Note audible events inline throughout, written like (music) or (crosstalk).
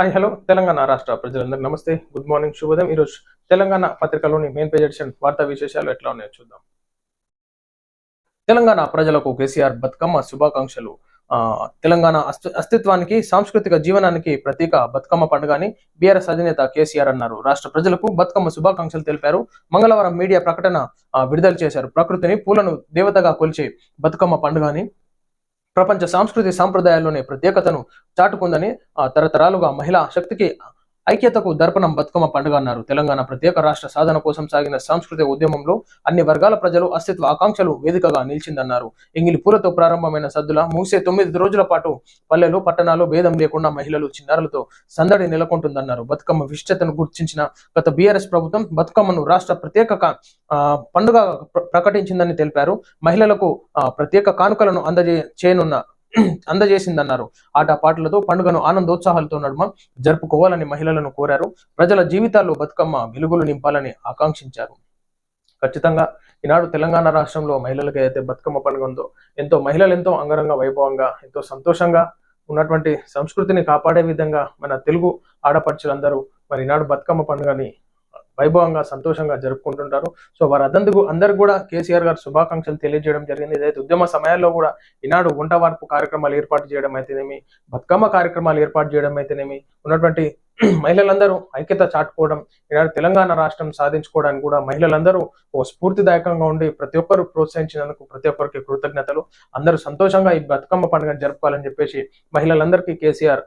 Hi hello. Telangana రాష్ట్ర ప్రజలందరూ నమస్తే. గుడ్ మార్నింగ్ శుభోదయం. ఈరోజు తెలంగాణ పత్రికలోని మెయిన్ పేజ్ ఎడిషన్ వార్తా విశేషాలు ఎట్లా ఉన్నాయో చూద్దాం. తెలంగాణ ప్రజలకు కేసీఆర్ బతుకమ్మ శుభాకాంక్షలు. ఆ, తెలంగాణ అస్తి- అస్తిత్వానికి సాంస్కృతిక జీవనానికి ప్రతీక బతుకమ్మ పండుగ అని బీఆర్ఎస్ అధినేత కేసీఆర్ అన్నారు. రాష్ట్ర ప్రజలకు బతుకమ్మ శుభాకాంక్షలు తెలిపారు. మంగళవారం మీడియా ప్రకటన విడుదల చేశారు. ప్రకృతిని పూలను దేవతగా కొలిచే బతుకమ్మ పండుగని ప్రపంచ సాంస్కృతిక సాంప్రదాయాల్లోనే ప్రత్యేకతను చాటుకుందని ఆ, తరతరాలుగా మహిళా శక్తికి ఐక్యతకు దర్పణం బతుకమ్మ పండుగ అన్నారు. తెలంగాణ ప్రత్యేక రాష్ట్ర సాధన కోసం సాగిన సాంస్కృతిక ఉద్యమంలో అన్ని వర్గాల ప్రజలు అస్తిత్వ ఆకాంక్షలు వేదికగా నిలిచిందన్నారు. ఎంగిలి పూలతో ప్రారంభమైన సద్దుల ముగిసే తొమ్మిది రోజుల పాటు పల్లెలు పట్టణాలు భేదం లేకుండా మహిళలు చిన్నారులతో సందడి నెలకొంటుందన్నారు. బతుకమ్మ విశిష్టతను గుర్తించిన గత బీఆర్ఎస్ ప్రభుత్వం బతుకమ్మను రాష్ట్ర ప్రత్యేక ఆ, పండుగ ప్రకటించిందని తెలిపారు. మహిళలకు ప్రత్యేక కానుకలను అందజే చేయనున్న అందజేసిందన్నారు. ఆట పాటలతో పండుగను ఆనందోత్సాహాలతో నడుమ జరుపుకోవాలని మహిళలను కోరారు. ప్రజల జీవితాల్లో బతుకమ్మ వెలుగులు నింపాలని ఆకాంక్షించారు. ఖచ్చితంగా ఈనాడు తెలంగాణ రాష్ట్రంలో మహిళలకు ఏదైతే బతుకమ్మ పండుగ ఉందో ఎంతో మహిళలు ఎంతో అంగరంగ వైభవంగా ఎంతో సంతోషంగా ఉన్నటువంటి సంస్కృతిని కాపాడే విధంగా మన తెలుగు ఆడపడుచులందరూ మరి ఈనాడు బతుకమ్మ పండుగని వైభవంగా సంతోషంగా జరుపుకుంటుంటారు. సో వారందరికీ అందరికి కూడా కేసీఆర్ గారు శుభాకాంక్షలు తెలియజేయడం జరిగింది. ఇదైతే ఉద్యమ సమయాల్లో కూడా ఈనాడు వంట వార్పు కార్యక్రమాలు ఏర్పాటు చేయడం అయితేనేమి బతుకమ్మ కార్యక్రమాలు ఏర్పాటు చేయడం అయితేనేమి ఉన్నటువంటి (clears throat) మహిళలందరూ ఐక్యత చాటుకోవడం ఈనాడు తెలంగాణ రాష్ట్రం సాధించుకోవడానికి కూడా మహిళలందరూ ఓ స్ఫూర్తిదాయకంగా ఉండి ప్రతి ఒక్కరు ప్రోత్సహించినందుకు ప్రతి ఒక్కరికి కృతజ్ఞతలు. అందరూ సంతోషంగా ఈ బతుకమ్మ పండుగను జరుపుకోవాలని చెప్పేసి మహిళలందరికీ కేసీఆర్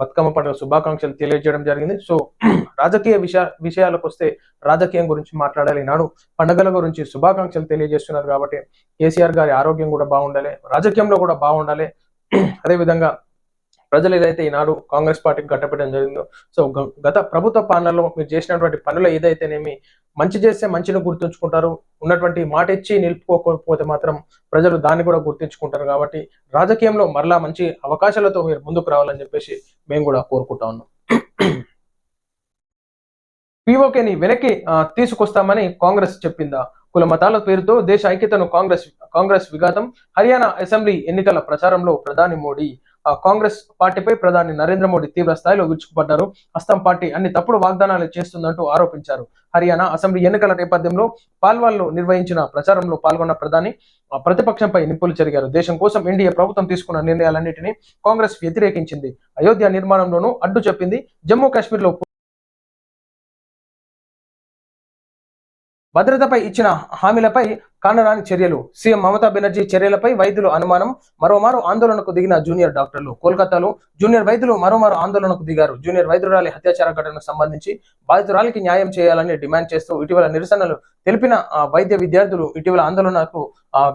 బతుకమ్మ పండుగ శుభాకాంక్షలు తెలియజేయడం జరిగింది. సో (clears throat) రాజకీయ విషయ విషయాలకు వస్తే రాజకీయం గురించి మాట్లాడాలి నాడు పండుగల గురించి శుభాకాంక్షలు తెలియజేస్తున్నారు కాబట్టి కేసీఆర్ గారి ఆరోగ్యం కూడా బాగుండాలి రాజకీయంలో కూడా బాగుండాలి. (clears throat) అదేవిధంగా ప్రజలు ఏదైతే ఈనాడు కాంగ్రెస్ పార్టీకి గట్టపెట్టడం జరిగిందో సో గత ప్రభుత్వ పాలనలో మీరు చేసినటువంటి పనులు ఏదైతేనేమి మంచి చేస్తే మంచిని గుర్తుంచుకుంటారు ఉన్నటువంటి మాట ఇచ్చి నిలుపుకోకపోతే మాత్రం ప్రజలు దాన్ని కూడా గుర్తించుకుంటారు కాబట్టి రాజకీయంలో మరలా మంచి అవకాశాలతో మీరు ముందుకు రావాలని చెప్పేసి మేము కూడా కోరుకుంటా ఉన్నాం. పిఓకేని వెనక్కి తీసుకొస్తామని కాంగ్రెస్ చెప్పిందా? కుల మతాల పేరుతో దేశ ఐక్యతను కాంగ్రెస్ కాంగ్రెస్ విఘాతం. హర్యానా అసెంబ్లీ ఎన్నికల ప్రచారంలో ప్రధాని మోడీ కాంగ్రెస్ పార్టీపై ప్రధాని నరేంద్ర మోడీ తీవ్ర స్థాయిలో విరుచుకుపడ్డారు. హస్తం పార్టీ అన్ని తప్పుడు వాగ్దానాలు చేస్తుందంటూ ఆరోపించారు. హర్యానా అసెంబ్లీ ఎన్నికల నేపథ్యంలో పాల్వాల్లో నిర్వహించిన ప్రచారంలో పాల్గొన్న ప్రధాని ఆ, ప్రతిపక్షంపై నిప్పులు చెరిగారు దేశం కోసం ఎన్డీఏ ప్రభుత్వం తీసుకున్న నిర్ణయాలన్నింటినీ కాంగ్రెస్ వ్యతిరేకించింది. అయోధ్య నిర్మాణంలోనూ అడ్డు చెప్పింది జమ్మూ కాశ్మీర్లో భద్రతపై ఇచ్చిన హామీలపై కానరాని చర్యలు. సీఎం మమతా బెనర్జీ చర్యలపై వైద్యులు అనుమానం మరోమారు ఆందోళనకు దిగిన జూనియర్ డాక్టర్లు కోల్కతాలో జూనియర్ వైద్యులు మరోమారు ఆందోళనకు దిగారు. జూనియర్ వైద్యురాలి హత్యాచార ఘటనకు సంబంధించి బాధితురాలికి న్యాయం చేయాలని డిమాండ్ చేస్తూ ఇటీవల నిరసనలు తెలిపిన వైద్య విద్యార్థులు ఇటీవల ఆందోళనకు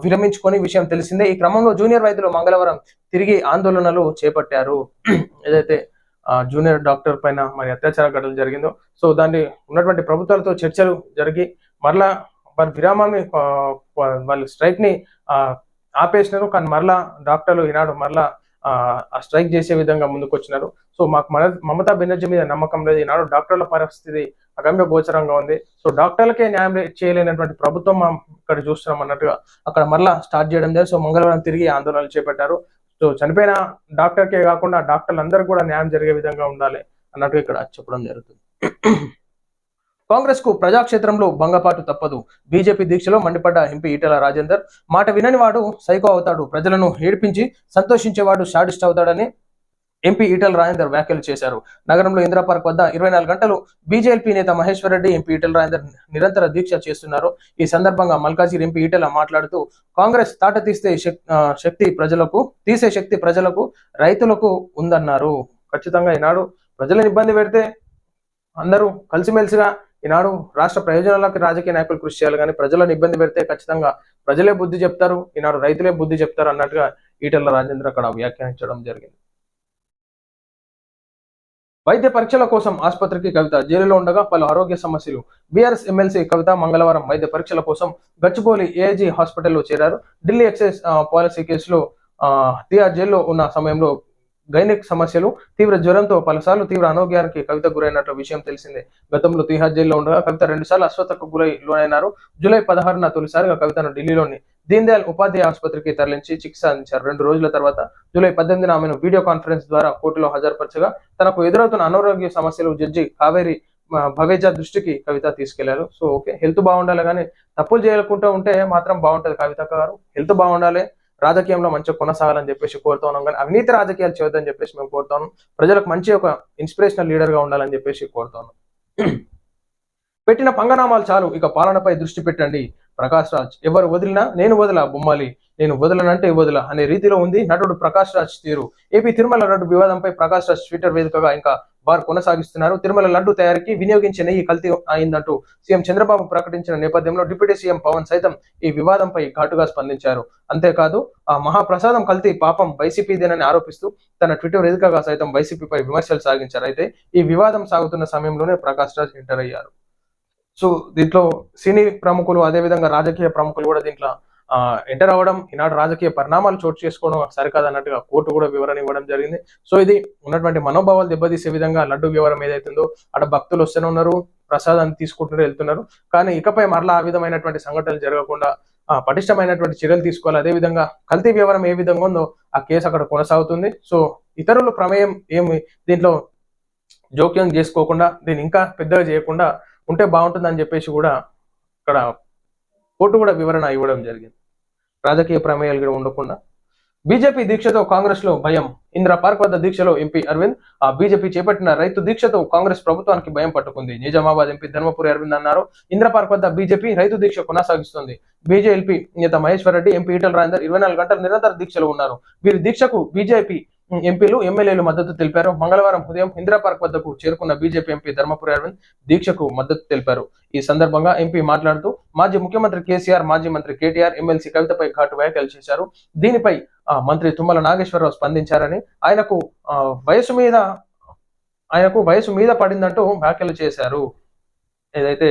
విరమించుకొని విషయం తెలిసిందే. ఈ క్రమంలో జూనియర్ వైద్యులు మంగళవారం తిరిగి ఆందోళనలు చేపట్టారు. (clears throat) ఏదైతే జూనియర్ డాక్టర్ పైన మరి అత్యాచార ఘటన జరిగిందో సో దాన్ని ఉన్నటువంటి ప్రభుత్వాలతో చర్చలు జరిగి మరలా వారి విరామాన్ని వాళ్ళు స్ట్రైక్ని ఆపేసినారు. కానీ మరలా డాక్టర్లు ఈనాడు మరలా ఆ, స్ట్రైక్ చేసే విధంగా ముందుకు వచ్చినారు సో మాకు మన మమతా బెనర్జీ మీద నమ్మకం లేదు. ఈనాడు డాక్టర్ల పరిస్థితి అగమ్య గోచరంగా ఉంది. సో డాక్టర్లకే న్యాయం చేయలేనటువంటి ప్రభుత్వం మనం ఇక్కడ చూస్తున్నాం అన్నట్టుగా అక్కడ మరలా స్టార్ట్ చేయడం జరిగింది. సో మంగళవారం తిరిగి ఆందోళనలు చేపట్టారు. సో చనిపోయిన డాక్టర్కే కాకుండా డాక్టర్లు కూడా న్యాయం జరిగే విధంగా ఉండాలి అన్నట్టుగా ఇక్కడ చెప్పడం జరుగుతుంది. కాంగ్రెస్కు ప్రజాక్షేత్రంలో భంగపాటు తప్పదు. బీజేపీ దీక్షలో మండిపడ్డ ఎంపీ ఈటల రాజేందర్ మాట వినని వాడు సైకో అవుతాడు. ప్రజలను ఏడిపించి సంతోషించేవాడు షాడిస్ట్ అవుతాడని ఎంపీ ఈటెల రాజేందర్ వ్యాఖ్యలు చేశారు. నగరంలో ఇందిరా పార్క్ వద్ద ఇరవై నాలుగు గంటలు బీజేపీ నేత మహేశ్వర్ రెడ్డి ఎంపీ ఈటల రాజేందర్ నిరంతర దీక్ష చేస్తున్నారు. ఈ సందర్భంగా మల్కాజీర్ ఎంపీ ఈటెల మాట్లాడుతూ కాంగ్రెస్ తాట తీస్తే శక్తి ప్రజలకు తీసే శక్తి ప్రజలకు రైతులకు ఉందన్నారు. ఖచ్చితంగా ఈనాడు ప్రజలను ఇబ్బంది పెడితే అందరూ కలిసిమెలిసిగా ఈనాడు రాష్ట్ర ప్రయోజనాలకు రాజకీయ నాయకులు కృషి చేయాలి కానీ ప్రజలను ఇబ్బంది పెడితే ఖచ్చితంగా ప్రజలే బుద్ధి చెప్తారు ఈనాడు రైతులే బుద్ధి చెప్తారు అన్నట్టుగా ఈటెల రాజేంద్ర అక్కడ వ్యాఖ్యానించడం జరిగింది. వైద్య పరీక్షల కోసం ఆసుపత్రికి కవిత జైలులో ఉండగా పలు ఆరోగ్య సమస్యలు. బీఆర్ఎస్ ఎమ్మెల్సీ కవిత మంగళవారం వైద్య పరీక్షల కోసం గచ్చిబౌలి ఏఐజీ హాస్పిటల్లో చేరారు. ఢిల్లీ ఎక్సైజ్ పాలసీ కేసులో తీఆర్ జైల్లో ఉన్న సమయంలో గైనిక్ సమస్యలు తీవ్ర జ్వరంతో పలుసార్లు తీవ్ర అనారోగ్యానికి కవిత గురైనట్లు విషయం తెలిసిందే. గతంలో తిహార్ జైల్లో ఉండగా కవిత రెండుసార్లు అస్వస్థకు గురై లోనైనారు. జూలై పదహారున తొలిసారిగా కవితను ఢిల్లీలోని దీన్దయాల్ ఉపాధ్యాయ ఆసుపత్రికి తరలించి చికిత్స అందించారు. రెండు రోజుల తర్వాత జూలై పద్దెనిమిదిన ఆమెను వీడియో కాన్ఫరెన్స్ ద్వారా కోర్టులో హాజరుపరచగా తనకు ఎదురవుతున్న అనారోగ్య సమస్యలు జడ్జి కావేరి భవేజా దృష్టికి కవిత తీసుకెళ్ళారు. So okay. హెల్త్ బాగుండాలి కానీ తప్పులు చేయకుండా ఉంటే మాత్రం బాగుంటది కవిత గారు. హెల్త్ బాగుండాలి. రాజకీయంలో మంచిగా కొనసాగాలని చెప్పేసి కోరుతా ఉన్నాం. కానీ అవినీతి రాజకీయాలు చేయొద్దని చెప్పేసి మేము కోరుతాం ప్రజలకు మంచి ఒక ఇన్స్పిరేషనల్ లీడర్గా ఉండాలని చెప్పేసి కోరుతాను (clears throat) పెట్టిన పంగనామాలు చాలు. ఇక పాలనపై దృష్టి పెట్టండి. ప్రకాష్ రాజ్ ఎవరు వదిలినా నేను వదల బొమ్మాలి. నేను వదలనంటే వదల అనే రీతిలో ఉంది నటుడు ప్రకాష్ రాజ్ తీరు. ఏపీ తిరుమల నటు వివాదంపై ప్రకాష్ రాజ్ ట్విట్టర్ వేదికగా ఇంకా వారు కొనసాగిస్తున్నారు. తిరుమల లడ్డు తయారీకి వినియోగించే నెయ్యి కల్తీ అయిందంటూ సీఎం చంద్రబాబు ప్రకటించిన నేపథ్యంలో డిప్యూటీ సీఎం పవన్ సైతం ఈ వివాదంపై ఘాటుగా స్పందించారు. అంతేకాదు ఆ మహాప్రసాదం కల్తీ పాపం వైసీపీదేనని ఆరోపిస్తూ తన ట్విట్టర్ ఎదుకగా సైతం వైసీపీపై విమర్శలు సాగించారు. అయితే ఈ వివాదం సాగుతున్న సమయంలోనే ప్రకాష్ రాజ్ ఎంటర్ అయ్యారు. సో దీంట్లో సినీ ప్రముఖులు అదేవిధంగా రాజకీయ ప్రముఖులు కూడా దీంట్లో ఎంటర్ అవ్వడం ఈనాడు రాజకీయ పరిణామాలు చోటు చేసుకోవడం సరికాదు అన్నట్టుగా కోర్టు కూడా వివరణ ఇవ్వడం జరిగింది. సో ఇది ఉన్నటువంటి మనోభావాలు దెబ్బతీసే విధంగా లడ్డు వివరం ఏదైతుందో అక్కడ భక్తులు వస్తూనే ఉన్నారు ప్రసాదాన్ని తీసుకుంటూనే వెళ్తున్నారు. కానీ ఇకపై మరలా ఆ విధమైనటువంటి సంఘటనలు జరగకుండా ఆ, పటిష్టమైనటువంటి చర్యలు తీసుకోవాలి. అదేవిధంగా కల్తీ వివరం ఏ విధంగా ఉందో ఆ కేసు అక్కడ కొనసాగుతుంది. సో ఇతరుల ప్రమేయం ఏమి దీంట్లో జోక్యం చేసుకోకుండా దీన్ని ఇంకా పెద్దగా చేయకుండా ఉంటే బాగుంటుందని చెప్పేసి కూడా ఇక్కడ కోర్టు కూడా వివరణ ఇవ్వడం జరిగింది. రాజకీయ ప్రమేయాలు కూడా ఉండకుండా బీజేపీ దీక్షతో కాంగ్రెస్లో భయం. ఇందిరా పార్క్ వద్ద దీక్షలో ఎంపీ అరవింద్ ఆ బీజేపీ చేపట్టిన రైతు దీక్షతో కాంగ్రెస్ ప్రభుత్వానికి భయం పట్టుకుంది. నిజామాబాద్ ఎంపీ ధర్మపురి అరవింద్ అన్నారు ఇందిరా పార్క్ వద్ద బీజేపీ రైతు దీక్ష కొనసాగిస్తుంది. బీజేపీ నేత మహేశ్వర్ రెడ్డి ఎంపీ ఈటల రాజేందర్ ఇరవై నాలుగు గంటలు నిరంతర దీక్షలో ఉన్నారు. వీరి దీక్షకు బీజేపీ ఎంపీలు ఎమ్మెల్యేలు మద్దతు తెలిపారు. మంగళవారం ఉదయం ఇందిరా పార్క్ వద్దకు చేరుకున్న బీజేపీ ఎంపీ ధర్మపురి అరవింద్ దీక్షకు మద్దతు తెలిపారు. ఈ సందర్భంగా ఎంపీ మాట్లాడుతూ మాజీ ముఖ్యమంత్రి కేసీఆర్ మాజీ మంత్రి కేటీఆర్ ఎమ్మెల్సీ కవితపై ఘాటు వ్యాఖ్యలు చేశారు. దీనిపై ఆ, మంత్రి తుమ్మల నాగేశ్వరరావు స్పందించారని ఆయనకు వయసు మీద ఆయనకు వయసు మీద పడిందంటూ వ్యాఖ్యలు చేశారు. ఏదైతే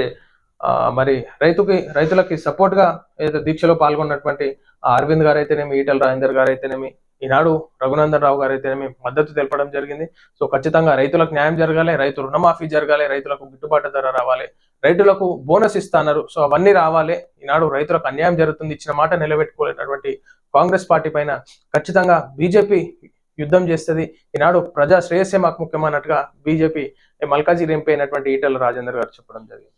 మరి రైతుకి రైతులకి సపోర్ట్గా ఏదైతే దీక్షలో పాల్గొన్నటువంటి అరవింద్ గారు అయితేనేమి ఈటల రాజేందర్ గారు అయితేనేమి ఈనాడు రఘునందన్ రావు గారు అయితేనేమి మద్దతు తెలపడం జరిగింది. సో ఖచ్చితంగా రైతులకు న్యాయం జరగాలి రైతు రుణమాఫీ జరగాలి రైతులకు గిట్టుబాటు ధర రావాలి రైతులకు బోనస్ ఇస్తాన్నారు సో అవన్నీ రావాలి. ఈనాడు రైతులకు అన్యాయం జరుగుతుంది. ఇచ్చిన మాట నిలబెట్టుకోలేనటువంటి కాంగ్రెస్ పార్టీ పైన ఖచ్చితంగా బీజేపీ యుద్ధం చేస్తుంది. ఈనాడు ప్రజా శ్రేయస్సే మాకు ముఖ్యమైనట్టుగా బీజేపీ మల్కాజీ రింపైనటువంటి ఈటల రాజేందర్ గారు చెప్పడం జరిగింది.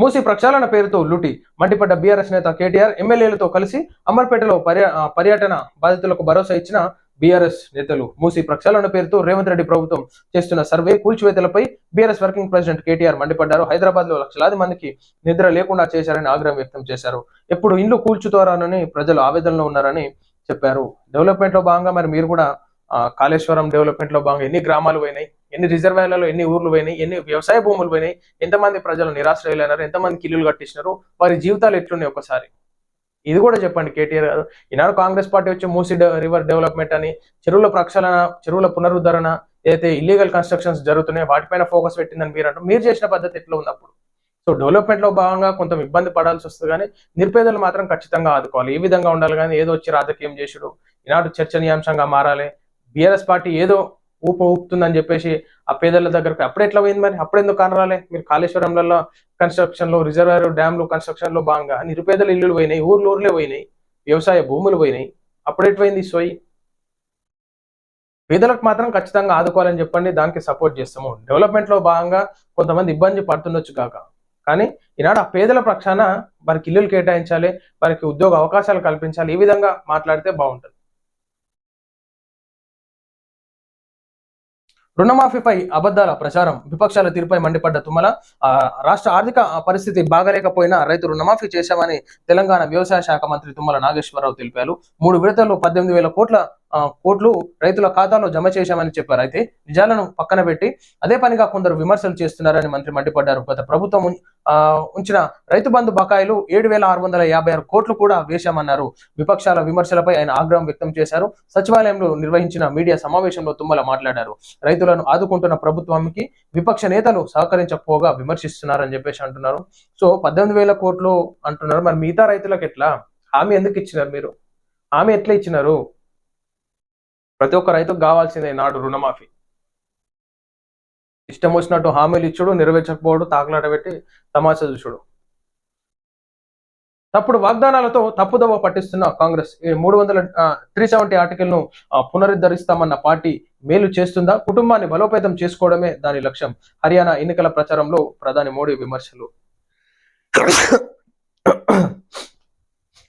మూసి ప్రక్షాళన పేరుతో లూటి మండిపడ్డ బీఆర్ఎస్ నేత కేటీఆర్ ఎమ్మెల్యేలతో కలిసి అమర్పేటలో పర్య పర్యటన బాధితులకు భరోసా ఇచ్చిన బీఆర్ఎస్ నేతలు. మూసి ప్రక్షాళన పేరుతో రేవంత్ రెడ్డి ప్రభుత్వం చేస్తున్న సర్వే కూల్చివేతలపై బీఆర్ఎస్ వర్కింగ్ ప్రెసిడెంట్ కేటీఆర్ మండిపడ్డారు. హైదరాబాద్లో లక్షలాది మందికి నిద్ర లేకుండా చేశారని ఆగ్రహం వ్యక్తం చేశారు. ఎప్పుడు ఇల్లు కూల్చుతారని ప్రజలు ఆవేదనలో ఉన్నారని చెప్పారు. డెవలప్మెంట్లో భాగంగా మరి మీరు కూడా కాళేశ్వరం డెవలప్మెంట్లో భాగంగా ఎన్ని గ్రామాలు పోయినాయి? ఎన్ని రిజర్వాయర్లలో ఎన్ని ఊర్లు పోయినాయి ఎన్ని వ్యవసాయ భూములు పోయినాయి ఎంతమంది ప్రజలు నిరాశ్రయులైనారు ఎంతమంది ఇల్లులు కట్టించినారు వారి జీవితాలు ఎట్లున్నాయి ఒకసారి. ఇది కూడా చెప్పండి కేటీఆర్ గారు. ఈనాడు కాంగ్రెస్ పార్టీ వచ్చి మూసి రివర్ డెవలప్మెంట్ అని చెరువుల ప్రక్షాళన చెరువుల పునరుద్ధరణ ఏదైతే ఇల్లీగల్ కన్స్ట్రక్షన్స్ జరుగుతున్నాయో వాటిపైన ఫోకస్ పెట్టిందని మీరు అంటారు మీరు చేసిన పద్ధతి ఎట్లా ఉంది అప్పుడు? సో డెవలప్మెంట్లో భాగంగా కొంత ఇబ్బంది పడాల్సి వస్తుంది కానీ నిరుపేదలు మాత్రం ఖచ్చితంగా ఆదుకోవాలి. ఏ విధంగా ఉండాలి కానీ ఏదో వచ్చి రాజకీయం చేసుడు. ఈనాడు చర్చనీయాంశంగా మారాలి. బీఆర్ఎస్ పార్టీ ఏదో ఊప ఊపుతుందని చెప్పేసి ఆ పేదల దగ్గరకు అప్పుడు ఎట్లా పోయింది మరి? అప్పుడు ఎందుకు కనరాలే? మీరు కాళేశ్వరంలలో కన్స్ట్రక్షన్లో రిజర్వాయర్ డ్యామ్లు కన్స్ట్రక్షన్లో భాగంగా నిరుపేదల ఇల్లులు పోయినాయి ఊర్లు ఊర్లే పోయినాయి వ్యవసాయ భూములు పోయినాయి. అప్పుడు ఎట్లయింది సోయి? పేదలకు మాత్రం ఖచ్చితంగా ఆదుకోవాలని చెప్పండి దానికి సపోర్ట్ చేస్తాము. డెవలప్మెంట్లో భాగంగా కొంతమంది ఇబ్బంది పడుతుండొచ్చు కాక. కానీ ఈనాడు ఆ పేదల పక్షాన వారికి ఇల్లులు కేటాయించాలి వారికి ఉద్యోగ అవకాశాలు కల్పించాలి ఈ విధంగా మాట్లాడితే బాగుంటుంది. రుణమాఫీపై అబద్దాల ప్రచారం. విపక్షాల తీరుపై మండిపడ్డ తుమ్మల రాష్ట్ర ఆర్థిక పరిస్థితి బాగలేకపోయినా రైతు రుణమాఫీ చేశామని తెలంగాణ వ్యవసాయ శాఖ మంత్రి తుమ్మల నాగేశ్వరరావు తెలిపారు. మూడు విడతల్లో పద్దెనిమిది వేల కోట్ల కోట్లు రైతుల ఖాతాలో జమ చేశామని చెప్పారు. అయితే నిజాలను పక్కన పెట్టి అదే పనిగా కొందరు విమర్శలు చేస్తున్నారని మంత్రి మండిపడ్డారు. గత ప్రభుత్వం ఉంచిన రైతు బంధు బకాయిలు ఏడు వేల ఆరు వందల యాభై ఆరు కోట్లు కూడా వేశామన్నారు. విపక్షాల విమర్శలపై ఆయన ఆగ్రహం వ్యక్తం చేశారు. సచివాలయంలో నిర్వహించిన మీడియా సమావేశంలో తుమ్మల మాట్లాడారు. రైతులను ఆదుకుంటున్న ప్రభుత్వానికి విపక్ష నేతలు సహకరించకపోగా విమర్శిస్తున్నారని చెప్పేసి అంటున్నారు. సో పద్దెనిమిది వేల కోట్లు అంటున్నారు. మరి మిగతా రైతులకు ఎట్లా? హామీ ఎందుకు ఇచ్చినారు మీరు? హామీ ఎట్లా ఇచ్చినారు? ప్రతి ఒక్క రైతుకు కావాల్సిందే నాడు రుణమాఫీ. ఇష్టం వచ్చినట్టు హామీలు ఇచ్చుడు నెరవేర్చకపోవడు తాకలాట పెట్టి తమాషా చూసుడు. తప్పుడు వాగ్దానాలతో తప్పుదోవ పట్టిస్తున్న కాంగ్రెస్. ఈ మూడు వందల త్రీ సెవెంటీ ఆర్టికల్ను పునరుద్ధరిస్తామన్న పార్టీ మేలు చేస్తుందా? కుటుంబాన్ని బలోపేతం చేసుకోవడమే దాని లక్ష్యం. హర్యానా ఎన్నికల ప్రచారంలో ప్రధాని మోడీ విమర్శలు.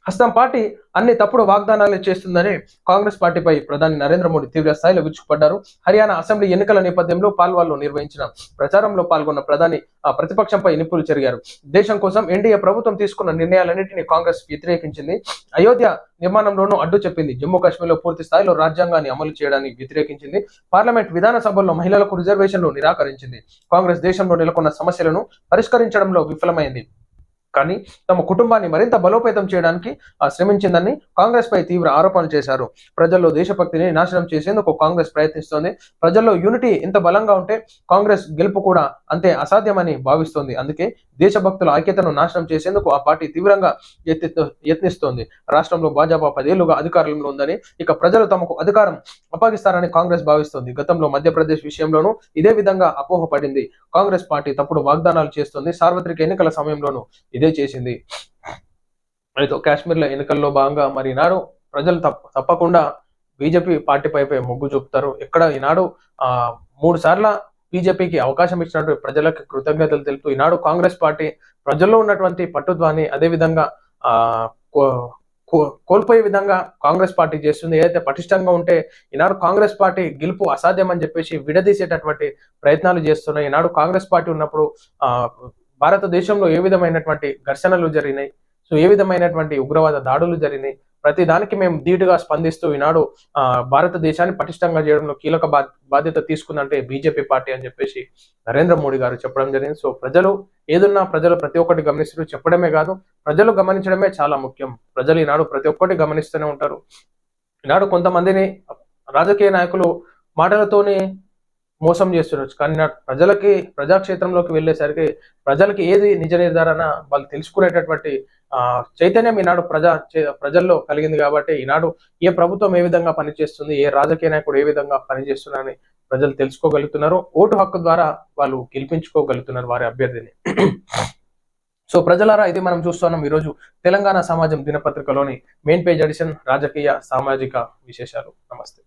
హస్తం పార్టీ అన్ని తప్పుడు వాగ్దానాలు చేస్తుందని కాంగ్రెస్ పార్టీపై ప్రధాని నరేంద్ర మోడీ తీవ్ర స్థాయిలో విరుచుకుపడ్డారు. హర్యానా అసెంబ్లీ ఎన్నికల నేపథ్యంలో పాల్వాల్లో నిర్వహించిన ప్రచారంలో పాల్గొన్న ప్రధాని ఆ ప్రతిపక్షంపై నిప్పులు చెరిగారు. దేశం కోసం ఎన్డీఏ ప్రభుత్వం తీసుకున్న నిర్ణయాలన్నింటినీ కాంగ్రెస్ వ్యతిరేకించింది. అయోధ్య నిర్మాణంలోనూ అడ్డు చెప్పింది. జమ్మూ కాశ్మీర్లో పూర్తి స్థాయిలో రాజ్యాంగాన్ని అమలు చేయడానికి వ్యతిరేకించింది. పార్లమెంట్ విధాన సభల్లో మహిళలకు రిజర్వేషన్లు నిరాకరించింది. కాంగ్రెస్ దేశంలో నెలకొన్న సమస్యలను పరిష్కరించడంలో విఫలమైంది. కానీ తమ కుటుంబాన్ని మరింత బలోపేతం చేయడానికి శ్రమించిందని కాంగ్రెస్ పై తీవ్ర ఆరోపణలు చేశారు. ప్రజల్లో దేశభక్తిని నాశనం చేసేందుకు కాంగ్రెస్ ప్రయత్నిస్తోంది. ప్రజల్లో యూనిటీ ఇంత బలంగా ఉంటే కాంగ్రెస్ గెలుపు కూడా అంతే అసాధ్యమని భావిస్తోంది. అందుకే దేశభక్తుల ఐక్యతను నాశనం చేసేందుకు ఆ పార్టీ తీవ్రంగా యత్నిస్తోంది. రాష్ట్రంలో భాజపా పదేళ్ళుగా అధికారంలో ఉందని ఇక ప్రజలు తమకు అధికారం అప్పగిస్తారని కాంగ్రెస్ భావిస్తోంది. గతంలో మధ్యప్రదేశ్ విషయంలోనూ ఇదే విధంగా అపోహపడింది కాంగ్రెస్ పార్టీ తప్పుడు వాగ్దానాలు చేస్తుంది. సార్వత్రిక ఎన్నికల సమయంలోనూ ఇదే చేసింది. అయితే కాశ్మీర్లో ఎన్నికల్లో భాగంగా మరి ఈనాడు ప్రజలు తప్ప తప్పకుండా బీజేపీ పార్టీ పైపై మొగ్గు చూపుతారు. ఎక్కడ ఈనాడు ఆ మూడు సార్ల బీజేపీకి అవకాశం ఇచ్చినట్టు ప్రజలకు కృతజ్ఞతలు తెలుపుతూ ఈనాడు కాంగ్రెస్ పార్టీ ప్రజల్లో ఉన్నటువంటి పట్టుద్వాన్ని అదేవిధంగా ఆ కో- కో- కోల్పోయే విధంగా కాంగ్రెస్ పార్టీ చేస్తుంది. ఏదైతే పటిష్టంగా ఉంటే ఈనాడు కాంగ్రెస్ పార్టీ గెలుపు అసాధ్యం అని చెప్పేసి విడదీసేటటువంటి ప్రయత్నాలు చేస్తున్నాయి. ఈనాడు కాంగ్రెస్ పార్టీ ఉన్నప్పుడు ఆ భారతదేశంలో ఏ విధమైనటువంటి ఘర్షణలు జరిగినాయి? సో ఏ విధమైనటువంటి ఉగ్రవాద దాడులు జరిగినాయి? ప్రతి దానికి మేము ధీటుగా స్పందిస్తూ ఈనాడు ఆ భారతదేశాన్ని పటిష్టంగా చేయడంలో కీలక బా- బాధ్యత తీసుకుందంటే బీజేపీ పార్టీ అని చెప్పేసి నరేంద్ర మోడీ గారు చెప్పడం జరిగింది. సో ప్రజలు ఏదున్నా ప్రజలు ప్రతి ఒక్కటి గమనిస్తూ చెప్పడమే కాదు ప్రజలు గమనించడమే చాలా ముఖ్యం. ప్రజలు ఈనాడు ప్రతి ఒక్కటి గమనిస్తూనే ఉంటారు. ఈనాడు కొంతమందిని రాజకీయ నాయకులు మాటలతోనే మోసం చేస్తుండొచ్చు. కానీ ప్రజలకి ప్రజాక్షేత్రంలోకి వెళ్ళేసరికి ప్రజలకి ఏది నిజ నిర్ధారణ వాళ్ళు తెలుసుకునేటటువంటి ఆ చైతన్యం ఈనాడు ప్రజా ప్రజల్లో కలిగింది కాబట్టి ఈనాడు ఏ ప్రభుత్వం ఏ విధంగా పనిచేస్తుంది ఏ రాజకీయ నాయకుడు ఏ విధంగా పనిచేస్తున్నారని ప్రజలు తెలుసుకోగలుగుతున్నారు. ఓటు హక్కు ద్వారా వాళ్ళు గెలిపించుకోగలుగుతున్నారు వారి అభ్యర్థిని. (clears throat) సో ప్రజలారా ఇది మనం చూస్తున్నాం ఈరోజు తెలంగాణ సమాజం దినపత్రికలోని మెయిన్ పేజ్ ఎడిషన్ రాజకీయ సామాజిక విశేషాలు. నమస్తే.